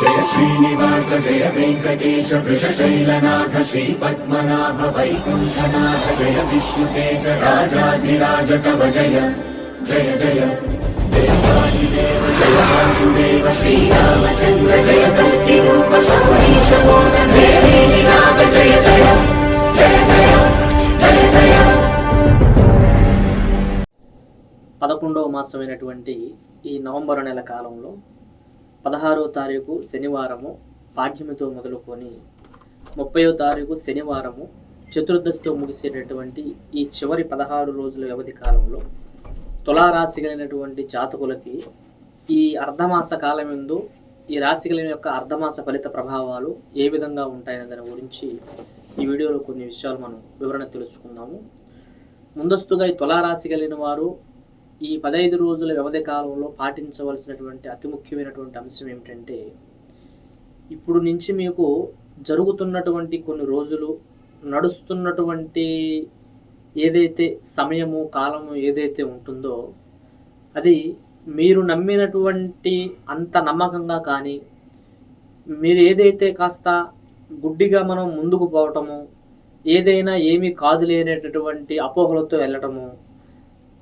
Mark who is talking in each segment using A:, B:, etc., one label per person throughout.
A: జయ శ్రీనివాస జయ వెంకటేశ వృషశైలనాథ శ్రీ పద్మనాభ వైకుంఠనాథ జయ విష్ణుతేజ రాజాధిరాజ కవ జయ జయ జయ. దేవాదిదేవ జయ వాసుదేవ శ్రీరామచంద్ర జయ కల్కి రూప సౌరీశ నాథ జయ జయ జయ. జయ జయ జయ.
B: పదకొండవ మాసమైనటువంటి ఈ నవంబర్ నెల కాలంలో పదహారవ తారీఖు శనివారము పాడ్యమితో మొదలుకొని ముప్పయో తారీఖు శనివారము చతుర్దశితో ముగిసేటటువంటి ఈ చివరి పదహారు రోజుల వ్యవధి కాలంలో తులారాశి కలిగినటువంటి జాతకులకి ఈ అర్ధమాస కాలం ఎందు ఈ రాశి యొక్క అర్ధమాస ఫలిత ప్రభావాలు ఏ విధంగా ఉంటాయనే దాని గురించి ఈ వీడియోలో కొన్ని విషయాలు మనం వివరణ తెలుసుకుందాము. ముందస్తుగా ఈ తులారాశి కలిగిన వారు ఈ పదహైదు రోజుల వ్యవధి కాలంలో పాటించవలసినటువంటి అతి ముఖ్యమైనటువంటి అంశం ఏమిటంటే ఇప్పుడు నుంచి మీకు జరుగుతున్నటువంటి కొన్ని రోజులు నడుస్తున్నటువంటి ఏదైతే సమయము కాలము ఏదైతే ఉంటుందో అది మీరు నమ్మినటువంటి అంత నమ్మకంగా కానీ మీరు ఏదైతే కాస్త గుడ్డిగా మనం ముందుకు పోవటము ఏదైనా ఏమీ కాదు అనేటటువంటి అపోహలతో వెళ్ళటము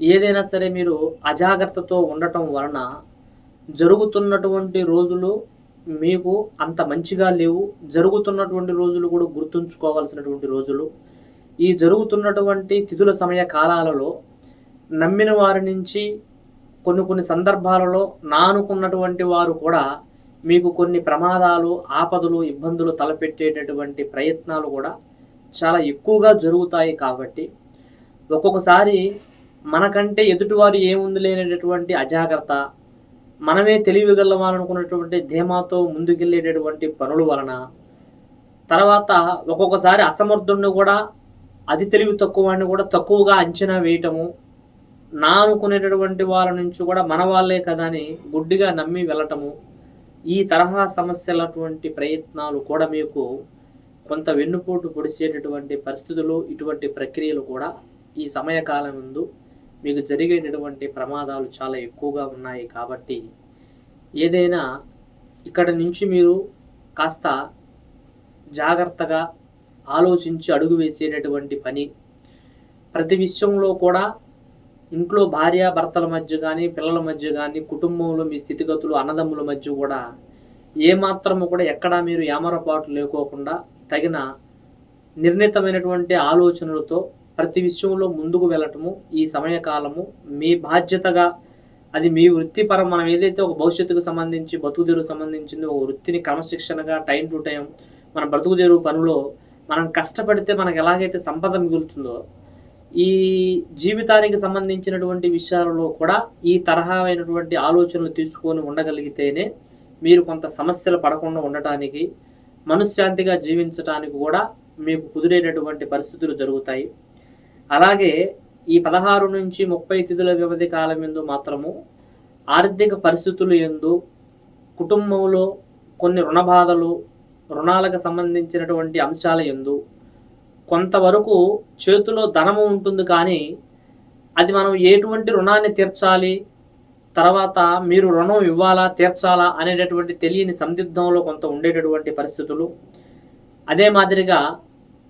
B: ఏదైనా సరే మీరు అజాగ్రత్తతో ఉండటం వలన జరుగుతున్నటువంటి రోజులు మీకు అంత మంచిగా లేవు. జరుగుతున్నటువంటి రోజులు కూడా గుర్తుంచుకోవాల్సినటువంటి రోజులు. ఈ జరుగుతున్నటువంటి తిథుల సమయ కాలాలలో నమ్మిన వారి నుంచి కొన్ని కొన్ని సందర్భాలలో నానుకున్నటువంటి వారు కూడా మీకు కొన్ని ప్రమాదాలు ఆపదలు ఇబ్బందులు తలపెట్టేటటువంటి ప్రయత్నాలు కూడా చాలా ఎక్కువగా జరుగుతాయి కాబట్టి ఒక్కొక్కసారి మనకంటే ఎదుటివారు ఏముంది లేనటువంటి అజాగ్రత్త మనమే తెలివిగలవాలనుకున్నటువంటి ధీమాతో ముందుకెళ్ళేటటువంటి పనుల వలన తర్వాత ఒక్కొక్కసారి అసమర్థుడిని కూడా అతి తెలివి తక్కువ వాడిని కూడా తక్కువగా అంచనా వేయటము నా అనుకునేటటువంటి వాళ్ళ నుంచి కూడా మన వాళ్ళే కదా అని గుడ్డిగా నమ్మి వెళ్ళటము ఈ తరహా సమస్యలటువంటి ప్రయత్నాలు కూడా మీకు కొంత వెన్నుపోటు పొడిచేటటువంటి పరిస్థితులు ఇటువంటి ప్రక్రియలు కూడా ఈ సమయకాలం ముందు మీకు జరిగేటటువంటి ప్రమాదాలు చాలా ఎక్కువగా ఉన్నాయి కాబట్టి ఏదైనా ఇక్కడ నుంచి మీరు కాస్త జాగ్రత్తగా ఆలోచించి అడుగు వేసేటటువంటి పని. ప్రతి విషయంలో కూడా ఇంట్లో భార్య భర్తల మధ్య కానీ పిల్లల మధ్య కానీ కుటుంబంలో మీ స్థితిగతులు అన్నదమ్ముల మధ్య కూడా ఏమాత్రము కూడా ఎక్కడా మీరు ఏమరపాటు లేకోకుండా తగిన నిర్ణీతమైనటువంటి ఆలోచనలతో ప్రతి విషయంలో ముందుకు వెళ్ళటము ఈ సమయకాలము మీ బాధ్యతగా అది మీ వృత్తిపరం మనం ఏదైతే ఒక భవిష్యత్తుకు సంబంధించి బతుకుదేరు సంబంధించింది ఒక వృత్తిని క్రమశిక్షణగా టైం టు టైం మన బ్రతుకుదేరు పనిలో మనం కష్టపడితే మనకు ఎలాగైతే సంపద మిగులుతుందో ఈ జీవితానికి సంబంధించినటువంటి విషయాలలో కూడా ఈ తరహా అయినటువంటి ఆలోచనలు తీసుకొని ఉండగలిగితేనే మీరు కొంత సమస్యలు పడకుండా ఉండటానికి మనశ్శాంతిగా జీవించటానికి కూడా మీకు కుదిరేటటువంటి పరిస్థితులు జరుగుతాయి. అలాగే ఈ పదహారు నుంచి ముప్పై తిథుల వ్యవధి కాలం ఎందు మాత్రము ఆర్థిక పరిస్థితులు ఎందు కుటుంబంలో కొన్ని రుణ బాధలు రుణాలకు సంబంధించినటువంటి అంశాల ఎందు కొంతవరకు చేతిలో ధనము ఉంటుంది కానీ అది మనం ఎటువంటి రుణాన్ని తీర్చాలి తర్వాత మీరు రుణం ఇవ్వాలా తీర్చాలా అనేటటువంటి తెలియని సందిగ్ధంలో కొంత ఉండేటటువంటి పరిస్థితులు. అదే మాదిరిగా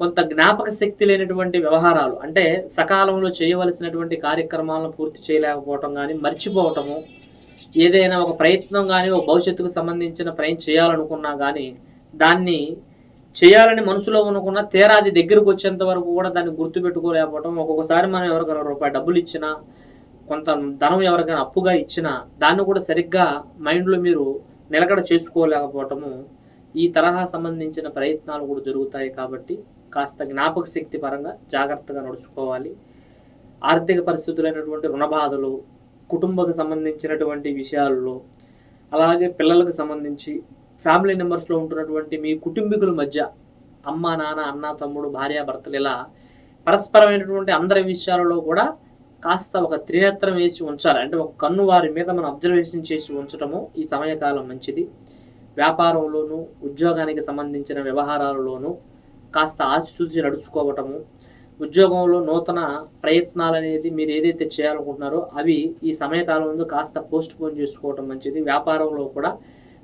B: కొంత జ్ఞాపక శక్తి లేనటువంటి వ్యవహారాలు అంటే సకాలంలో చేయవలసినటువంటి కార్యక్రమాలను పూర్తి చేయలేకపోవటం కానీ మర్చిపోవటము ఏదైనా ఒక ప్రయత్నం కానీ ఒక భవిష్యత్తుకు సంబంధించిన ప్రయత్నం చేయాలనుకున్నా కానీ దాన్ని చేయాలని మనసులో అనుకున్న తీరా అది దగ్గరకు వచ్చేంత వరకు కూడా దాన్ని గుర్తుపెట్టుకోలేకపోవటం ఒక్కొక్కసారి మనం ఎవరికైనా రూపాయి డబ్బులు ఇచ్చినా కొంత ధనం ఎవరికైనా అప్పుగా ఇచ్చినా దాన్ని కూడా సరిగ్గా మైండ్లో మీరు నిలకడ చేసుకోలేకపోవటము ఈ తరహా సంబంధించిన ప్రయత్నాలు కూడా జరుగుతాయి కాబట్టి కాస్త జ్ఞాపక శక్తి పరంగా జాగ్రత్తగా నడుచుకోవాలి. ఆర్థిక పరిస్థితులైనటువంటి రుణ బాధలు కుటుంబకు సంబంధించినటువంటి విషయాల్లో అలాగే పిల్లలకు సంబంధించి ఫ్యామిలీ మెంబర్స్లో ఉంటున్నటువంటి మీ కుటుంబీకుల మధ్య అమ్మ నాన్న అన్న తమ్ముడు భార్య భర్తలు ఇలా పరస్పరమైనటువంటి అందరి విషయాలలో కూడా కాస్త ఒక త్రినేత్రం వేసి ఉంచాలి. అంటే ఒక కన్ను వారి మీద మనం అబ్జర్వేషన్ చేసి ఉంచటము ఈ సమయకాలం మంచిది. వ్యాపారంలోనూ ఉద్యోగానికి సంబంధించిన వ్యవహారాలలోనూ కాస్త ఆచితూచి నడుచుకోవటము ఉద్యోగంలో నూతన ప్రయత్నాలు అనేది మీరు ఏదైతే చేయాలనుకుంటున్నారో అవి ఈ సమయకాలం ముందు కాస్త పోస్ట్ పోన్ చేసుకోవటం మంచిది. వ్యాపారంలో కూడా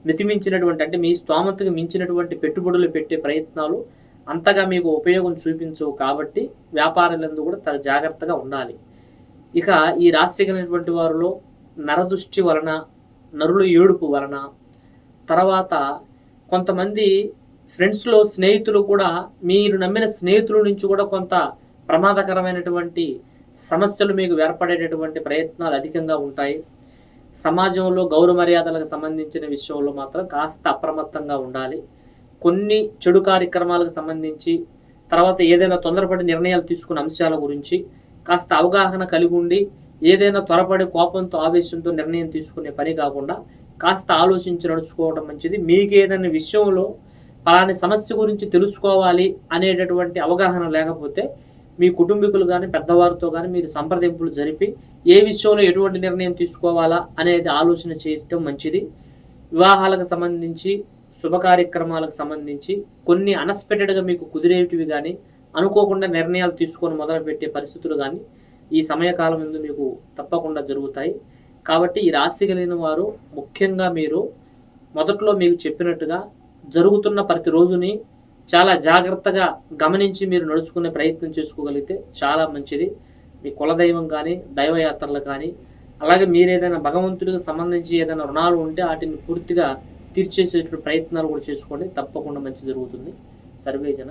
B: మితిమించినటువంటి అంటే మీ స్తోమతకు మించినటువంటి పెట్టుబడులు పెట్టే ప్రయత్నాలు అంతగా మీకు ఉపయోగం చూపించవు కాబట్టి వ్యాపారాలందు కూడా తగు జాగ్రత్తగా ఉండాలి. ఇక ఈ రాశి కలిగినటువంటి వారిలో నరదృష్టి వలన నరుల ఏడుపు వలన తర్వాత కొంతమంది ఫ్రెండ్స్లో స్నేహితులు కూడా మీరు నమ్మిన స్నేహితుల నుంచి కూడా కొంత ప్రమాదకరమైనటువంటి సమస్యలు మీకు ఏర్పడేటటువంటి ప్రయత్నాలు అధికంగా ఉంటాయి. సమాజంలో గౌరవ మర్యాదలకు సంబంధించిన విషయంలో మాత్రం కాస్త అప్రమత్తంగా ఉండాలి. కొన్ని చెడు కార్యక్రమాలకు సంబంధించి తర్వాత ఏదైనా తొందరపడి నిర్ణయాలు తీసుకున్న అంశాల గురించి కాస్త అవగాహన కలిగి ఉండి ఏదైనా త్వరపడి కోపంతో ఆవేశంతో నిర్ణయం తీసుకునే పని కాకుండా కాస్త ఆలోచించి నడుచుకోవడం మంచిది. మీకు ఏదైనా విషయంలో పలాని సమస్య గురించి తెలుసుకోవాలి అనేటటువంటి అవగాహన లేకపోతే మీ కుటుంబీకులు కానీ పెద్దవారితో కానీ మీరు సంప్రదింపులు జరిపి ఏ విషయంలో ఎటువంటి నిర్ణయం తీసుకోవాలా అనేది ఆలోచన చేయటం మంచిది. వివాహాలకు సంబంధించి శుభ కార్యక్రమాలకు సంబంధించి కొన్ని అన్ఎక్స్పెక్టెడ్గా మీకు కుదిరేటివి కానీ అనుకోకుండా నిర్ణయాలు తీసుకొని మొదలుపెట్టే పరిస్థితులు కానీ ఈ సమయకాలం ముందు మీకు తప్పకుండా జరుగుతాయి. కాబట్టి ఈ రాశి కలిగిన వారు ముఖ్యంగా మీరు మొదట్లో మీకు చెప్పినట్టుగా జరుగుతున్న ప్రతి రోజుని చాలా జాగ్రత్తగా గమనించి మీరు నడుచుకునే ప్రయత్నం చేసుకోగలిగితే చాలా మంచిది. మీ కులదైవం కానీ దైవయాత్రలు కానీ అలాగే మీరు ఏదైనా భగవంతుడికి సంబంధించి ఏదైనా రుణాలు ఉంటే వాటిని పూర్తిగా తీర్చేసేటువంటి ప్రయత్నాలు కూడా చేసుకోండి. తప్పకుండా మంచి జరుగుతుంది. సర్వే జన